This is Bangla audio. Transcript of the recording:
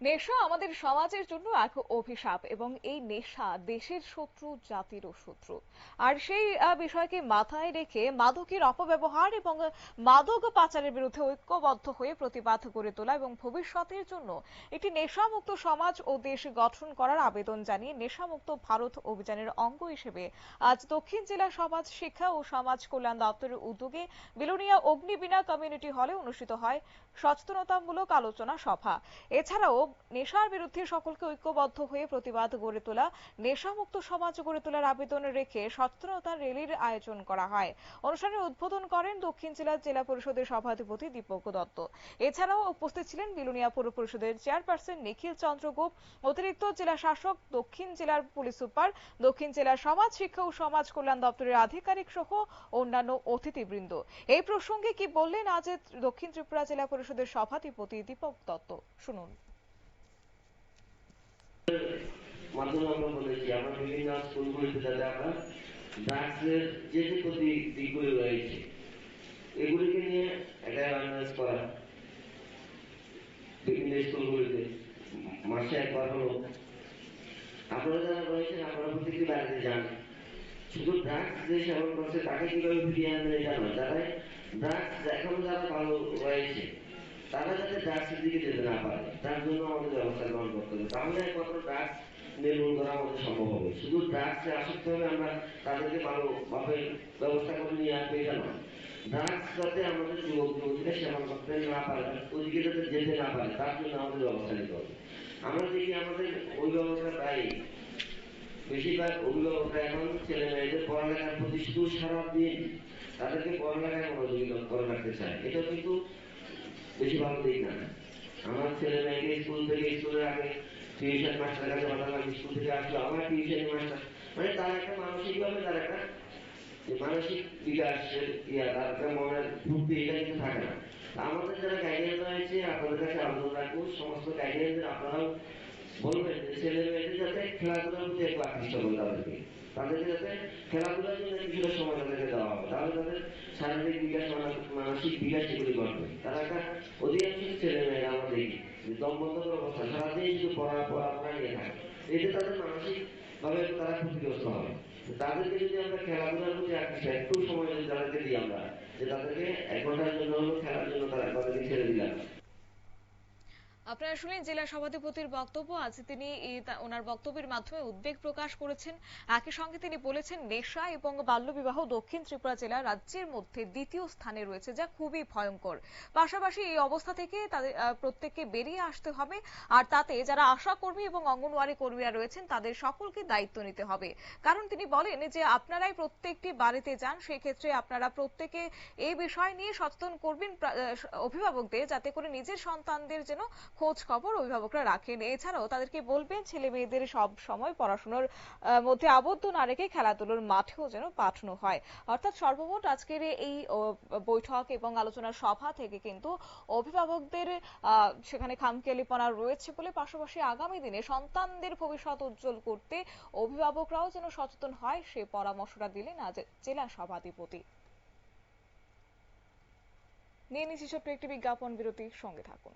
নেশা আমাদের সমাজের জন্য এক অভিশাপ এবং এই নেশা দেশের শত্রু, জাতিরও শত্রু। আর সেই বিষয়কে মাথায় রেখে মাদকের অপব্যবহার এবং মাদক পাচারের বিরুদ্ধে ঐক্যবদ্ধ হয়ে প্রতিবাদ গড়ে তোলা এবং ভবিষ্যতের জন্য একটি নেশামুক্ত সমাজ ও দেশ গঠন করার আবেদন জানিয়ে নেশামুক্ত ভারত অভিযানের অঙ্গ হিসেবে আজ দক্ষিণ জেলা সমাজ শিক্ষা ও সমাজ কল্যাণ দপ্তরের উদ্যোগে বিলোনিয়া অগ্নিবীণা কমিউনিটি হলে অনুষ্ঠিত হয় সচেতনতামূলক আলোচনা সভা। এছাড়াও নেশার বিরুদ্ধে সকলকে ঐক্যবদ্ধ হয়ে প্রতিবাদ গড়ে তোলা, নেশামুক্ত সমাজ গড়ে তোলার আবেদন রেখে সচেতনতা র্যালির আয়োজন করা হয়। অনুষ্ঠানের উদ্বোধন করেন দক্ষিণ জেলার জেলা পরিষদের সভাধিপতি দীপক দত্ত। এছাড়াও উপস্থিত ছিলেন বিলোনিয়া পৌর পরিষদের চেয়ারপারসন নিখিল চন্দ্র গোপ অতিরিক্ত জেলা শাসক দক্ষিণ জেলার পুলিশ সুপার, দক্ষিণ জেলার সমাজ শিক্ষা ও সমাজ কল্যাণ দপ্তরের আধিকারিক সহ অন্যান্য অতিথিবৃন্দ। এই প্রসঙ্গে কি বললেন আজ দক্ষিণ ত্রিপুরা জেলা পরিষদের সভাধিপতি দীপক দত্ত? শুনুন। মাধ্যমে আমরা বলেছি আমরা যান। শুধু ড্রাগস যে সেবন করছে, তাকে কীভাবে ফিরিয়ে আনবেন এটা এখন যারা ভালো রয়েছে, তারা যাতে ড্রাগসের দিকে যেতে না পারে, তার জন্য আমাদের ব্যবস্থা গ্রহণ করতে হবে। তাহলে একমাত্র ড্রাগস নির্মূল করা আমাদের সম্ভব হবে। শুধু ড্রাগসে আসক্ত হলে আমরা তাদেরকে ভালোভাবে ব্যবস্থা করে নিয়ে আসব, এটা নয়। ড্রাগস যাতে আমাদের যুবক যুবতীরা সেবন করতে না পারে ওইদিকে যাতে যেতে না পারে, তার জন্য আমাদের ব্যবস্থা নিতে হবে। আমরা দেখি আমাদের অভিভাবকরা প্রায় বেশিরভাগ অভিভাবকরা এখন ছেলে মেয়েদের পড়ালেখার প্রতি শুধু সারাদিন তাদেরকে পড়ালেখায় মনোযোগী করে রাখতে চায়। এটা কিন্তু বেশি ভালো দিক না। আমার ছেলে মেয়েকে স্কুল থেকে স্কুলে আগে টিউশন মাস্টার কাছে পাঠালাম স্কুল থেকে আসলো, আমার টিউশন মাস্টার মানে তার একটা মানসিক ভাবে তার একটা মানসিক বিকাশের ইয়া, তার একটা মনের ফুর্তি, এটা কিন্তু থাকে না। আমাদের যারা গাইডেন্স রয়েছে আপনাদের কাছে আবেদন রাখব, সমস্ত গাইডেন্স আপনারাও বলবেন যে ছেলে মেয়েদের যাতে খেলাধুলার প্রতি একটু আকৃষ্ট করে তাদেরকে। তাদেরকে যাতে খেলাধুলার জন্য কিছুটা সময় তাদেরকে দেওয়া হবে, তাহলে তাদের শারীরিক বিকাশ, মানসিক বিকাশ এগুলি ঘটবে। তারা একটা অধিকাংশ ছেলে মেয়েরা আমরা দেখি। যে দমবন্ধকর অবস্থা, সারাদিন শুধু পড়া পড়া নিয়ে থাকে এটা তাদের মানসিক ভাবে তারা ক্ষতিগ্রস্ত হবে তাদেরকে যদি আমরা খেলাধুলার প্রতি আকৃষ্ট একটু সময় যদি তাদেরকে দিই আমরা, যে তাদেরকে এক ঘণ্টার জন্য খেলার জন্য তারা তাদেরকে ছেড়ে দিলাম। আপনারা শুনলেন জেলা সভাধিপতির বক্তব্য। আজ তিনি ওনার বক্তব্যের মাধ্যমে উদ্বেগ প্রকাশ করেছেন। একই সঙ্গে তিনি বলেছেন, নেশা এবং বাল্যবিবাহ দক্ষিণ ত্রিপুরা জেলা রাজ্যের মধ্যে দ্বিতীয় স্থানে রয়েছে, যা খুবই ভয়ঙ্কর। পাশাপাশি এই অবস্থা থেকে তাদের প্রত্যেককে বেরিয়ে আসতে হবে। আর তাতে যারা আশা কর্মী এবং অঙ্গনওয়াড়ি কর্মীরা রয়েছেন, তাদের সকলকে দায়িত্ব নিতে হবে। কারণ তিনি বলেন যে, আপনারাই প্রত্যেকটি বাড়িতে যান, সেক্ষেত্রে আপনারা প্রত্যেকে এই বিষয় নিয়ে সচেতন করবেন অভিভাবকদের, যাতে করে নিজের সন্তানদের যেন খোঁজ খবর অভিভাবকরা রাখেন। এছাড়াও তাদেরকে বলবেন, ছেলে মেয়েদের সব সময় পড়াশোনার মধ্যে আবদ্ধ না রেখে খেলাধুলোর মাঠেও যেন পাঠানো হয়। অর্থাৎ সর্বমোট আজকের এই বৈঠক এবং আলোচনা সভা থেকে কিন্তু অভিভাবকদের সেখানে খামখেয়ালিপনা রয়েছে বলে পাশাপাশি আগামী দিনে সন্তানদের ভবিষ্যৎ উজ্জ্বল করতে অভিভাবকরাও যেন সচেতন হয়, সে পরামর্শটা দিলেন আজ জেলা সভাধিপতি। নিয়ে নিচ্ছি ছোট্ট একটি বিজ্ঞাপন, বিরতির সঙ্গে থাকুন।